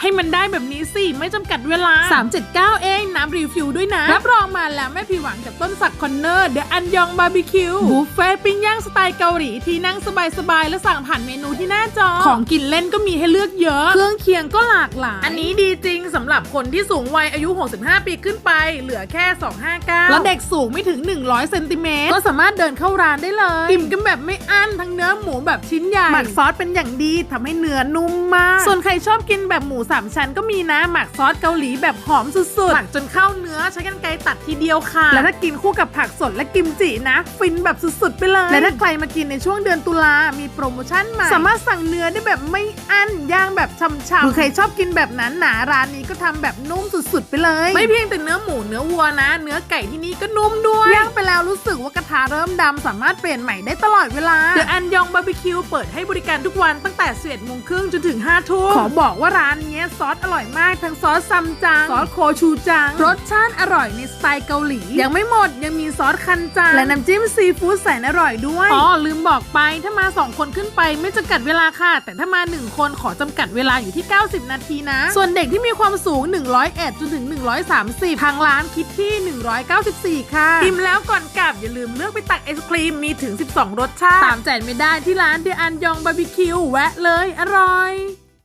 ให้มันได้แบบนี้สิ ไม่จำกัดเวลา 379 เองน้ำรีฟิลด้วยนะ รับรองมาแล้วไม่ผิดหวังกับต้นสักคอนเนอร์เดอะอันยองบาร์บีคิวบุฟเฟ่ปิ้งย่างสไตล์เกาหลีที่นั่งสบายๆ และสั่งผ่านเมนูที่หน้าจอ ของกินเล่นก็มีให้เลือกเยอะ เครื่องเคียงก็หลากหลาย อันนี้ดีจริงสำหรับคนที่สูงวัยอายุ 65 ปีขึ้นไป เหลือแค่ 259 แล้วเด็กสูงไม่ถึง 100เซนติเมตรก็สามารถเดินเข้าร้านได้เลยอิ่มกันแบบไม่อั้นทั้งเนื้อหมูแบบชิ้นใหญ่หมักซอสเป็นอย่างดีทำให้เนื้อนุ่มมาก ส่วนใครชอบกินแบบหมูสามชั้นก็มีนะหมักซอสเกาหลีแบบหอมสุดๆหมักจนเข้าเนื้อใช้กันไกรตัดทีเดียวค่ะ แล้วถ้ากินคู่กับผักสดและกิมจินะ ฟินแบบสุดๆไปเลย และถ้าใครมากินในช่วงเดือนตุลา มีโปรโมชั่นใหม่ สามารถสั่งเนื้อได้แบบไม่อั้นย่างแบบช่ำๆหรือใครชอบกินแบบนั้นหนาร้านนี้ก็ทำแบบนุ่มสุดๆไปเลย ไม่เพียงแต่เนื้อหมูเนื้อวัวนะ เนื้อไก่ที่นี่ก็นุ่มด้วย ย่างไปแล้วรู้สึกว่ากระทะเริ่มดำสามารถเปลี่ยนใหม่ได้ตลอดเวลาเดอะอันยองบาร์บีคิวเปิดให้บริการทุกวันตั้งแต่11โมงครึ่งจนถึง5ทุ่มขอบอกว่าร้านเนี้ยซอสอร่อยมากทั้งซอสซัมจัง ซอสโคชูจัง รสชาติอร่อยในสไตล์เกาหลี ยังไม่หมดยังมีซอสคันจัง และน้ำจิ้มซีฟู้ดแสนอร่อยด้วย อ๋อ ลืมบอกไปถ้ามา 2 คนขึ้นไปไม่จำกัดเวลาค่ะ แต่ถ้ามา 1 คนขอจำกัดเวลาอยู่ที่ 90 นาทีนะ ส่วนเด็กที่มีความสูง 101จนถึง 130 ทางร้านคิดที่ 194 ค่ะอิ่มแล้วก่อนกลับอย่าลืมเลือกไปตักไอศครีมมีถึง 12 รสชาติตามแจกไม่ได้ที่ร้านเดอันยองบาร์บีคิวแวะเลยอร่อย